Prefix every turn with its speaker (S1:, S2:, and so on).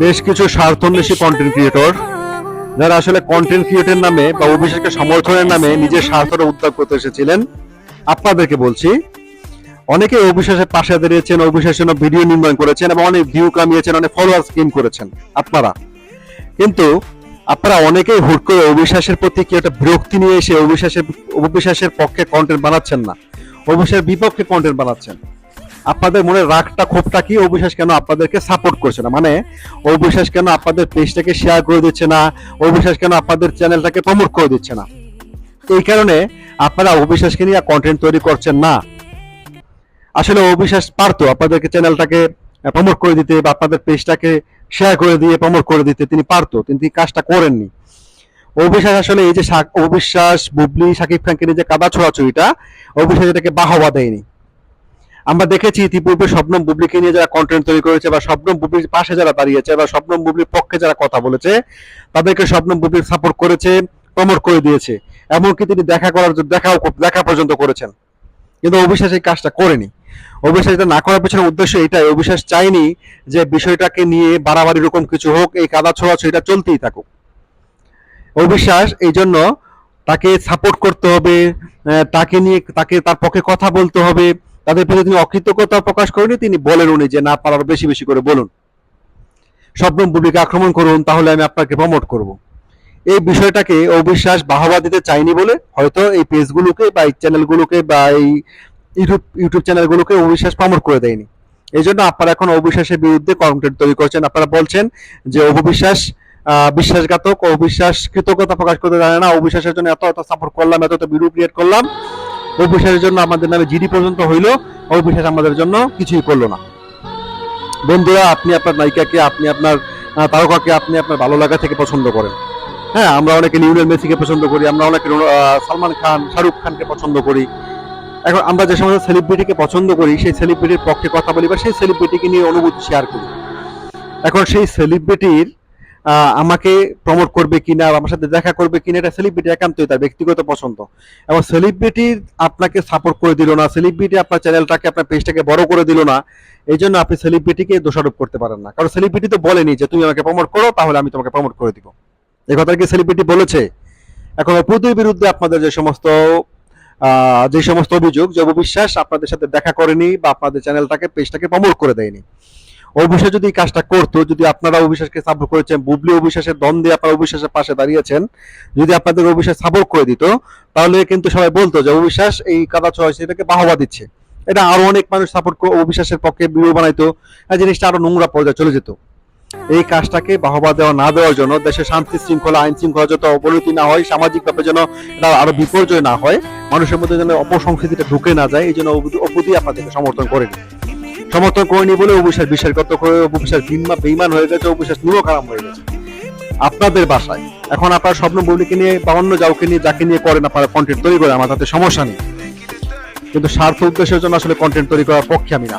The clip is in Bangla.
S1: বেশ কিছু স্বার্থন্বেষী কন্টেন্ট ক্রিয়েটর যারা আসলে কন্টেন্ট ক্রিয়েটর নামে বা অভিষেককে সমর্থনের নামে নিজের স্বার্থটা উদ্ধার করতে এসেছিলেন, আপনাদেরকে বলছি, অনেকে অবিশ্বাসের পাশে দাঁড়িয়েছেন অবিশ্বাসের জন্য ভিডিও নির্মাণ করেছেন এবং অনেক ভিউ কামিয়েছেন, অনেক ফলোয়ার্স গেইন করেছেন, আপনারা। কিন্তু আপনারা অনেকেই হুট করে অবিশ্বাসের প্রতি কি একটা বিরক্তি নিয়ে এসে অবিশ্বাসের অবিশ্বাসের পক্ষে কন্টেন্ট বানাচ্ছেন না? অবিশ্বাসের বিপক্ষে কন্টেন্ট বানাচ্ছেন। আপনাদের মনে রাগটা, ক্ষোভটা কি? অবিশ্বাস কেন আপনাদেরকে সাপোর্ট করছে না? মানে অবিশ্বাস কেন আপনাদের পেজটাকে শেয়ার করে দিচ্ছে না? অবিশ্বাস কেন আপনাদের চ্যানেলটাকে প্রমোট করে দিচ্ছে না? এই কারণে আপনারা অবিশ্বাসকে নিয়ে কন্টেন্ট তৈরি করছেন না। আসলে অবিশ্বাস পারতো আপনাদেরকে চ্যানেলটাকে প্রমোট করে দিতে বা আপনাদের পেজটাকে শেয়ার করে দিয়ে প্রমোট করে দিতে, তিনি পারতো এই কাজটা করেননি। অবিশ্বাস আসলে এই যে অবিশ্বাস, বুবলি, সাকিব খানকে নিয়ে যে কাদা ছোড়াছুড়িটা, অবিশ্বাস এটাকে বাহবা দেয়নি। আমরা দেখেছি ইতিপূর্বে স্বপ্নম বুবলিকে নিয়ে যারা কন্টেন্ট তৈরি করেছে বা স্বপ্নম বুবলির পাশে যারা দাঁড়িয়েছে বা স্বপ্নম বুবলির পক্ষে যারা কথা বলেছে, তাদেরকে স্বপ্নম বুবলির সাপোর্ট করেছে প্রমোট করে দিয়েছে। এমনকি তিনি দেখা করার, দেখাও, দেখা পর্যন্ত করেছেন। কিন্তু অবিশ্বাস এই কাজটা করেনি। অবিশ্বাস এটা না করার পেছনে উদ্দেশ্য এটাই। অবিশ্বাস চাইনি যে বিষয়টাকে নিয়ে বাড়াবাড়ি রকম কিছু হোক, এই কাদা ছোড়াছুড়ি এটা চলতেই থাকুক। অবিশ্বাস এই জন্য তাকে সাপোর্ট করতে হবে তাকে নিয়ে, তাকে তার পক্ষে কথা বলতে হবে। তাদের প্রতি তিনি অকৃতজ্ঞতা প্রকাশ করেনি তিনি বলেন উনি যে, না পারার বেশি বেশি করে বলুন। স্বপ্নম বুবলিকে আক্রমণ করুন, তাহলে আমি আপনাকে প্রমোট করব। এই বিষয়টাকে অবিশ্বাস বাহবা দিতে চাইনি বলে হয়তো এই পেজগুলোকে বা এই চ্যানেলগুলোকে বা এই ইউটিউব ইউটিউব চ্যানেলগুলোকে অবিশ্বাস প্রমোট করে দেয়নি। এই জন্য আপনারা এখন অবিশ্বাসের বিরুদ্ধে কন্টেন্ট তৈরি করছেন। আপনারা বলছেন যে, অবিশ্বাস বিশ্বাসঘাতক অবিশ্বাস কৃতজ্ঞতা প্রকাশ করতে জানে না, অবিশ্বাসের জন্য এত এত সাপোর্ট করলাম, এত এত ক্রিয়েট করলাম। অবিশ্বাসের জন্য আমাদের নামে জিডি পর্যন্ত হইল অবিশ্বাস আমাদের জন্য কিছুই করল না। বন্ধুরা, আপনি আপনার নায়িকাকে, আপনি আপনার তারকাকে, আপনি আপনার ভালো লাগা থেকে পছন্দ করেন। হ্যাঁ আমরা অনেকে লিওনেল মেসিকে পছন্দ করি, আমরা অনেকে সালমান খান, শাহরুখ খানকে পছন্দ করি। এখন আমরা যে সমস্ত সেলিব্রিটিকে পছন্দ করি, সেই সেলিব্রিটির পক্ষে কথা বলি বা সেই সেলিব্রিটিকে নিয়ে অনুভূতি শেয়ার করি। এখন সেই সেলিব্রিটির আমাকে প্রমোট করবে কিনা আমার সাথে দেখা করবে কিনা, এটা সেলিব্রিটি একান্তই তার ব্যক্তিগত পছন্দ। এবং সেলিব্রিটি আপনাকে সাপোর্ট করে দিল না সেলিব্রিটি আপনার চ্যানেলটাকে আপনার পেজটাকে বড় করে দিল না, এই জন্য আপনি সেলিব্রিটিকে দোষারোপ করতে পারেন না। কারণ সেলিব্রিটি তো বলেনি যে, তুমি আমাকে প্রমোট করো, তাহলে আমি তোমাকে প্রমোট করে দিব। এই কথা কি সেলিব্রিটি বলেছে? এখন অপুদের বিরুদ্ধে আপনাদের যে সমস্ত যে সমস্ত অভিযোগ যে অবিশ্বাস আপনাদের সাথে দেখা করেনি বা আপনাদের চ্যানেলটাকে পেজটাকে প্রমোট করে দেয়নি। অবিশ্বাস যদি এই কাজটা করতো, যদি আপনারা অবিশ্বাসকে সাপোর্ট করেছেন, বুবলি অবিশ্বাসের দ্বন্দ্বে আপনারা অবিশ্বাসের পাশে দাঁড়িয়েছেন, যদি আপনাদের অবিশ্বাস সাপোর্ট করে দিত, তাহলে কিন্তু সবাই বলতো যে অবিশ্বাস এই কাদা চয়েস এটাকে বাহবা দিচ্ছে। এটা আরও অনেক মানুষ সাপোর্ট অবিশ্বাসের পক্ষে ভিডিও বানাইতো, আর জিনিসটা আরও নোংরা পর্যায়ে চলে যেত। এই কাজটাকে বাহবা দেওয়া, না দেওয়ার জন্য দেশের শান্তি শৃঙ্খলা, আইন শৃঙ্খলা যত অবনতি না হয় সামাজিকভাবে যেন এটা আরও বিপর্যয় না হয়, মানুষের মধ্যে যেন অপসংস্কৃতিটা ঢুকে না যায়, এই জন্য অবধি আপনাদেরকে সমর্থন করেনি সমর্থন করেনি বলে অবিশ্বাস বিশ্বাসগত করে অবিশ্বাস বিমা বেইমান হয়ে গেছে অবিশ্বাস নুরো খারাপ হয়ে গেছে। আপনাদের বাসায়। এখন আপনার স্বপ্ন বলিকে নিয়ে বা অন্য যাওকে নিয়ে যাকে নিয়ে করেন আপনারা কন্টেন্ট তৈরি করে, আমার তাতে সমস্যা নেই। কিন্তু স্বার্থ উদ্দেশ্যের জন্য আসলে কন্টেন্ট তৈরি করার পক্ষে আমি না।